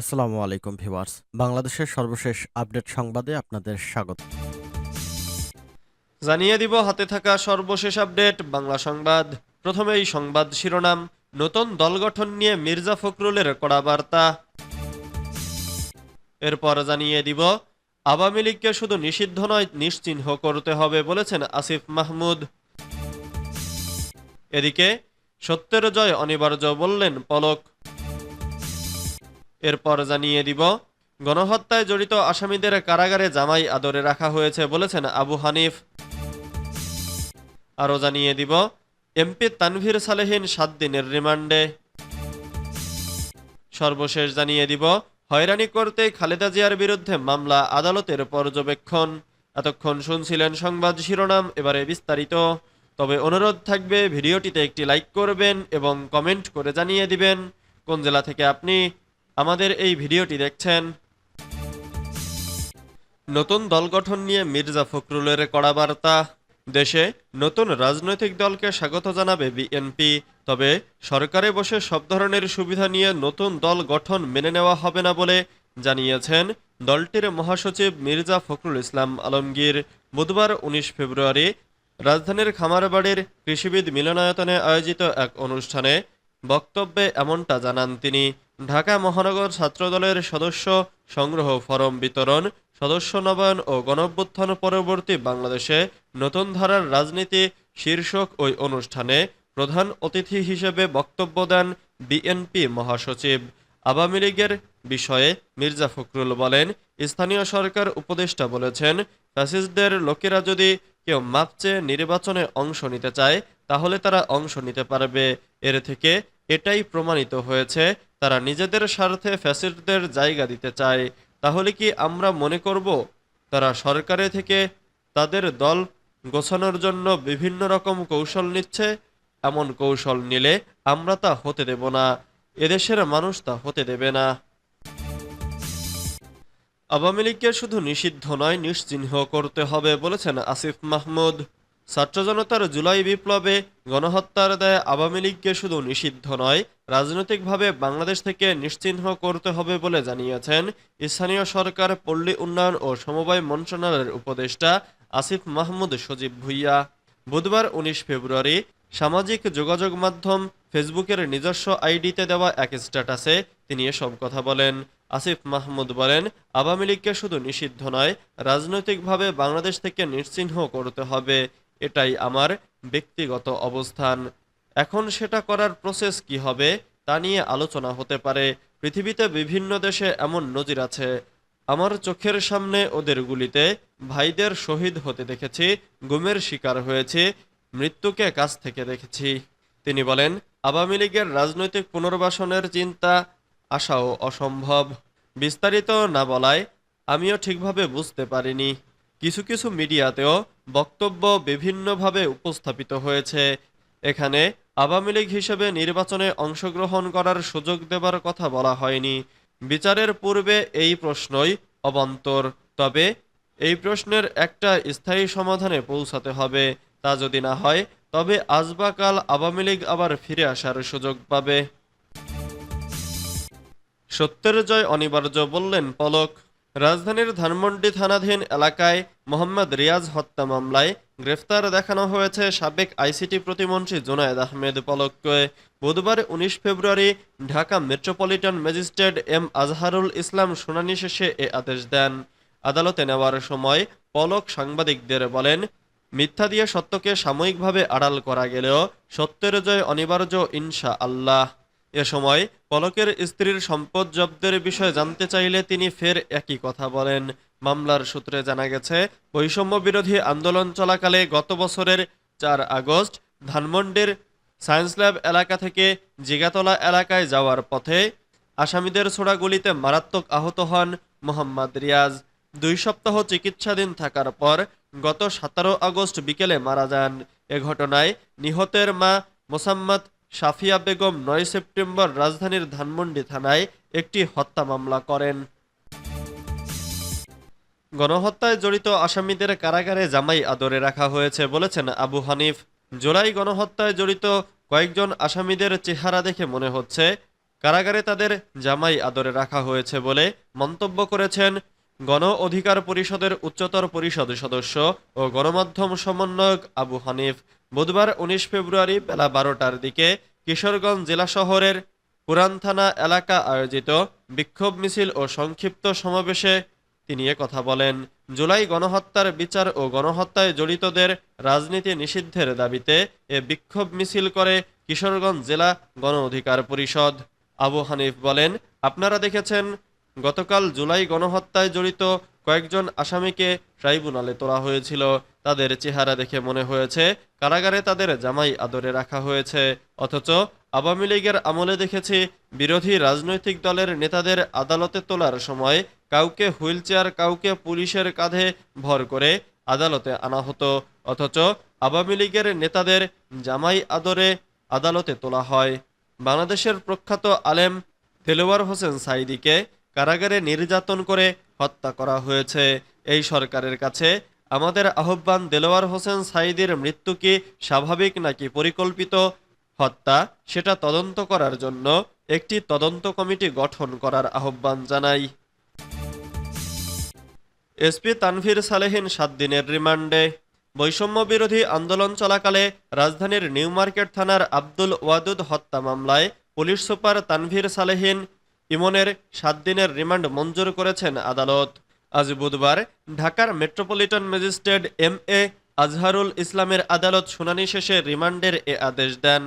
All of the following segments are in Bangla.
আসসালামু আলাইকুম ভিউয়ার্স। বাংলাদেশের সর্বশেষ আপডেট সংবাদে আপনাদের স্বাগত। জানিয়ে দিব, হাতে থাকা সর্বশেষ আপডেট, বাংলা সংবাদ। প্রথমেই সংবাদ শিরোনাম, নতুন দল গঠন নিয়ে মির্জা ফখরুলের কড়া বার্তা। এরপর জানিয়ে দিব, আওয়ামী লীগকে শুধু নিষিদ্ধ নয়, নিশ্চিহ্ন করতে হবে বলেছেন আসিফ মাহমুদ। এদিকে সত্যের জয় অনিবার্য বললেন পলক। এরপর জানিয়ে দিব, গণহত্যায় জড়িত আসামিদের কারাগারে জামাই আদরে রাখা হয়েছে বলেছেন আবু হানিফ। আরও জানিয়ে দিব, এমপি তানভীর সালেহীন সাত দিনের রিমান্ডে। সর্বশেষ জানিয়ে দিব, হয়রানি করতে খালেদা জিয়ার বিরুদ্ধে মামলা আদালতের পর্যবেক্ষণ। এতক্ষণ শুনছিলেন সংবাদ শিরোনাম, এবারে বিস্তারিত। তবে অনুরোধ থাকবে, ভিডিওটিতে একটি লাইক করবেন এবং কমেন্ট করে জানিয়ে দিবেন। কোন জেলা থেকে আপনি আমাদের এই ভিডিওটি দেখছেন নতুন দল গঠন নিয়ে মির্জা ফখরুলের কড়া বার্তা দেশে নতুন রাজনৈতিক দলকে স্বাগত জানাবে বিএনপি। তবে সরকারে বসে সব ধরনের সুবিধা নিয়ে নতুন দল গঠন মেনে নেওয়া হবে না বলে জানিয়েছেন দলটির মহাসচিব মির্জা ফখরুল ইসলাম আলমগীর। বুধবার উনিশ ফেব্রুয়ারি রাজধানীর খামারবাড়ির কৃষিবিদ মিলনায়তনে আয়োজিত এক অনুষ্ঠানে বক্তব্যে এমনটা জানান তিনি। ঢাকা মহানগর ছাত্রদলের সদস্য সংগ্রহ ফরম বিতরণ সদস্য নবায়ন ও গণভ্যুত্থান পরবর্তী বাংলাদেশে নতুন ধারার রাজনীতি, শীর্ষক ওই অনুষ্ঠানে প্রধান অতিথি হিসেবে বক্তব্য দেন বিএনপি মহাসচিব। আওয়ামী লীগের বিষয়ে মির্জা ফখরুল বলেন, স্থানীয় সরকার উপদেষ্টা বলেছেন, ফ্যাসিস্টদের লোকেরা যদি কেউ মাপ চেয়ে নির্বাচনে অংশ নিতে চায়, তাহলে তারা অংশ নিতে পারবে। এর থেকে এটাই প্রমাণিত হয়েছে তারা নিজেদের স্বার্থে ফ্যাসিস্টদের জায়গা দিতে চায়, তাহলে কি আমরা মনে করব তারা সরকারে থেকে তাদের দল গোছানোর জন্য বিভিন্ন রকম কৌশল নিচ্ছে? এমন কৌশল নিলে আমরা তা হতে দেব না, এদেশের মানুষ তা হতে দেবে না। আওয়ামী লীগকে শুধু নিষিদ্ধ নয়, নিশ্চিহ্ন করতে হবে বলেছেন আসিফ মাহমুদ। ছাত্র জনতার জুলাই বিপ্লবে গণহত্যার দায়ে আওয়ামী লীগকে শুধু নিষিদ্ধ নয়, রাজনৈতিকভাবে বাংলাদেশ থেকে নিশ্চিহ্ন করতে হবে বলে জানিয়েছেন স্থানীয় সরকার পল্লী উন্নয়ন ও সমবায় মন্ত্রণালয়ের উপদেষ্টা আসিফ মাহমুদ সজীব ভুইয়া। বুধবার উনিশ ফেব্রুয়ারি সামাজিক যোগাযোগ মাধ্যম ফেসবুকের নিজস্ব আইডিতে দেওয়া এক স্ট্যাটাসে তিনি এসব কথা বলেন। আসিফ মাহমুদ বলেন, আওয়ামী লীগকে শুধু নিষিদ্ধ নয়, রাজনৈতিকভাবে বাংলাদেশ থেকে নিশ্চিহ্ন করতে হবে। এটাই আমার ব্যক্তিগত অবস্থান। এখন সেটা করার প্রসেস কি হবে, তা নিয়ে আলোচনা হতে পারে। পৃথিবীতে বিভিন্ন দেশে এমন নজির আছে। আমার চোখের সামনে ওদের গুলিতে ভাইদের শহীদ হতে দেখেছি, গুমের শিকার হয়েছে, মৃত্যুকে কাছ থেকে দেখেছি। তিনি বলেন, আওয়ামী লীগের রাজনৈতিক পুনর্বাসনের চিন্তা আসাও অসম্ভব। বিস্তারিত না বলায় আমিও ঠিকভাবে বুঝতে পারিনি। কিছু কিছু মিডিয়াতেও বক্তব্য বিভিন্নভাবে উপস্থাপিত হয়েছে। এখানে আওয়ামী লীগ হিসেবে নির্বাচনে অংশগ্রহণ করার সুযোগ দেবার কথা বলা হয়নি। বিচারের পূর্বে এই প্রশ্নই অবান্তর। তবে এই প্রশ্নের একটা স্থায়ী সমাধানে পৌঁছাতে হবে। তা যদি না হয়, তবে আজ বা কাল আওয়ামী লীগ আবার ফিরে আসার সুযোগ পাবে। সত্যের জয় অনিবার্য বললেন পলক। রাজধানীর ধানমন্ডি থানাধীন এলাকায় মোহাম্মদ রিয়াজ হত্যা মামলায় গ্রেফতার দেখানো হয়েছে সাবেক আইসিটি প্রতিমন্ত্রী জোনায়েদ আহমেদ পলককে। বুধবার উনিশ ফেব্রুয়ারি Dhaka metropolitan magistrate M Azharul Islam শুনানি শেষে এ আদেশ দেন। আদালতে নেওয়ার সময় পলক সাংবাদিকদের বলেন, মিথ্যা দিয়ে সত্যকে সাময়িকভাবে আড়াল করা গেলেও সত্যের জয় অনিবার্য ইনশা আল্লাহ। এ সময় পলকের স্ত্রীর সম্পদ জব্দের বিষয়ে জানতে চাইলে তিনি ফের একই কথা বলেন। মামলার সূত্রে জানা গেছে, বৈষম্য বিরোধী আন্দোলন চলাকালে গত বছরের চার আগস্ট ধানমন্ডির সায়েন্স ল্যাব এলাকা থেকে জিগাতলা এলাকায় যাওয়ার পথে আসামিদের ছোড়া গুলিতে মারাত্মক আহত হন মোহাম্মদ রিয়াজ। দুই সপ্তাহ চিকিৎসাধীন থাকার পর গত সতেরো আগস্ট বিকেলে মারা যান। এ ঘটনায় নিহতের মা মোসাম্মদ সাফিয়া বেগম নয় সেপ্টেম্বর রাজধানীর ধানমন্ডি থানায় একটি হত্যা মামলা করেন। গণহত্যায় জড়িত আসামিদের কারাগারে জামাই আদরে রাখা হয়েছে বলেছেন আবু হানিফ। জোলাই গণহত্যায় জড়িত কয়েকজন আসামিদের চেহারা দেখে মনে হচ্ছে, কারাগারে তাদের জামাই আদরে রাখা হয়েছে বলে মন্তব্য করেছেন গণ অধিকার পরিষদের উচ্চতর পরিষদ সদস্য ও গণমাধ্যম সমন্বয়ক আবু হানিফ। বুধবার উনিশ ফেব্রুয়ারি বেলা বারোটার দিকে কিশোরগঞ্জ জেলা শহরের পুরান থানা এলাকা আয়োজিত বিক্ষোভ মিছিল ও সংক্ষিপ্ত সমাবেশে তিনি কথা বলেন। জুলাই গণহত্যার বিচার ও গণহত্যায় জড়িতদের রাজনীতি নিষিদ্ধের দাবিতে এ বিক্ষোভ মিছিল করে কিশোরগঞ্জ জেলা গণ অধিকার পরিষদ। আবু হানিফ বলেন, আপনারা দেখেছেন, গতকাল জুলাই গণহত্যায় জড়িত কয়েকজন আসামিকে ট্রাইব্যুনালে তোলা হয়েছিল। তাদের চেহারা দেখে মনে হয়েছে, কারাগারে তাদের জামাই আদরে রাখা হয়েছে। অথচ আওয়ামী লীগের আমলে দেখেছি, বিরোধী রাজনৈতিক দলের নেতাদের আদালতে তোলার সময় কাউকে হুইলচেয়ার, কাউকে পুলিশের কাঁধে ভর করে আদালতে আনা হতো। অথচ আওয়ামী লীগের নেতাদের জামাই আদরে আদালতে তোলা হয়। বাংলাদেশের প্রখ্যাত আলেম দেলোয়ার হোসেন সাইদিকে কারাগারে নির্যাতন করে হত্যা করা হয়েছে। এই সরকারের কাছে আমাদের আহ্বান, দেলোয়ার হোসেন সাইদির মৃত্যু কি স্বাভাবিক নাকি পরিকল্পিত হত্যা? সেটা তদন্ত করার জন্য একটি তদন্ত কমিটি গঠন করার আহ্বান জানাই। এসপি তানভীর সালেহীন সাত দিনের রিমান্ডে। বৈষম্য বিরোধী আন্দোলন চলাকালে রাজধানীর নিউ মার্কেট থানার আব্দুল ওয়াদুদ হত্যা মামলায় পুলিশ সুপার তানভীর সালেহীন ইমনের সাত দিনের রিমান্ড মঞ্জুর করেছেন আদালত। আজ বুধবার ঢাকার metropolitan magistrate M A Azharul ইসলামের আদালত শুনানি শেষে রিমান্ডের এ আদেশ দেন।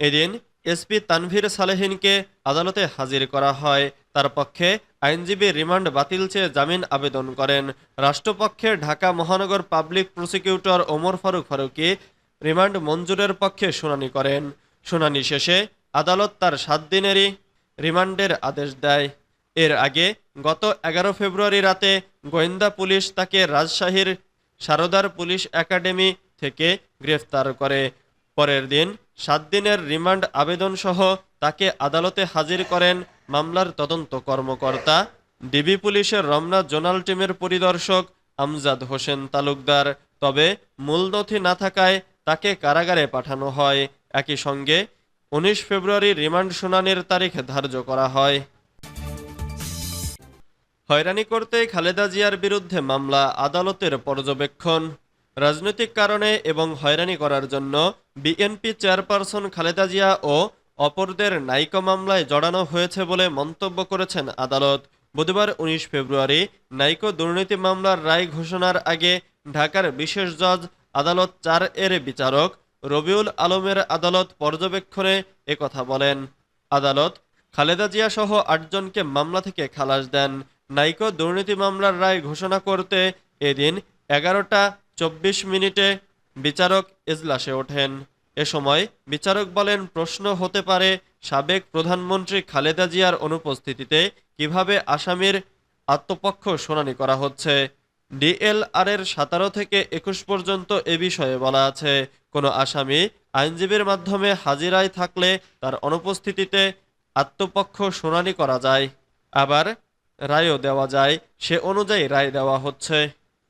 এদিন এসপি তানভীর সালেহিনকে আদালতে হাজির করা হয়। তার পক্ষে আইনজীবী রিমান্ড বাতিল চেয়ে জামিন আবেদন করেন। রাষ্ট্রপক্ষে ঢাকা মহানগর public prosecutor Omar Faruk Faruki remand মঞ্জুরের পক্ষে শুনানি করেন। শুনানি শেষে আদালত তার সাত দিনেরই রিমান্ডের আদেশ দেয়। এর আগে গত এগারো ফেব্রুয়ারি রাতে গোয়েন্দা পুলিশ তাকে রাজশাহীর সারদার পুলিশ একাডেমি থেকে গ্রেফতার করে। পরের দিন সাত দিনের রিমান্ড আবেদন সহ তাকে আদালতে হাজির করেন মামলার তদন্ত কর্মকর্তা, ডিবি পুলিশের রমনা জোনাল টিমের পরিদর্শক আমজাদ হোসেন তালুকদার। তবে মূল নথি না থাকায় তাকে কারাগারে পাঠানো হয়। একই সঙ্গে উনিশ ফেব্রুয়ারি রিমান্ড শুনানির তারিখ ধার্য করা হয়। হয়রানি করতে খালেদা জিয়ার বিরুদ্ধে মামলা, আদালতের পর্যবেক্ষণ। রাজনৈতিক কারণে এবং হয়রানি করার জন্য বিএনপি চেয়ারপারসন খালেদা জিয়া ও অপরদের নাইকো মামলায় জড়ানো হয়েছে বলে মন্তব্য করেছেন আদালত। বুধবার উনিশ ফেব্রুয়ারি নাইকো দুর্নীতি মামলার রায় ঘোষণার আগে ঢাকার বিশেষ জজ আদালত চার এর বিচারক রবিউল আলমের আদালত পর্যবেক্ষণে একথা বলেন। আদালত, খালেদা জিয়া সহ আটজনকে মামলা থেকে খালাস দেন। নাইকো দুর্নীতি মামলার রায় ঘোষণা করতে এদিন এগারোটা চব্বিশ মিনিটে বিচারক এজলাসে ওঠেন। এ সময় বিচারক বলেন, প্রশ্ন হতে পারে সাবেক প্রধানমন্ত্রী খালেদা জিয়ার অনুপস্থিতিতে কীভাবে আসামির আত্মপক্ষ শুনানি করা হচ্ছে। ডিএলআর এর সতেরো থেকে একুশ পর্যন্ত এ বিষয়ে বলা আছে, কোনো আসামি আইনজীবীর মাধ্যমে হাজিরায় থাকলে তার অনুপস্থিতিতে আত্মপক্ষ শুনানি করা যায়। আবার রায়ও দেওয়া যায়, সে অনুযায়ী রায় দেওয়া হচ্ছে।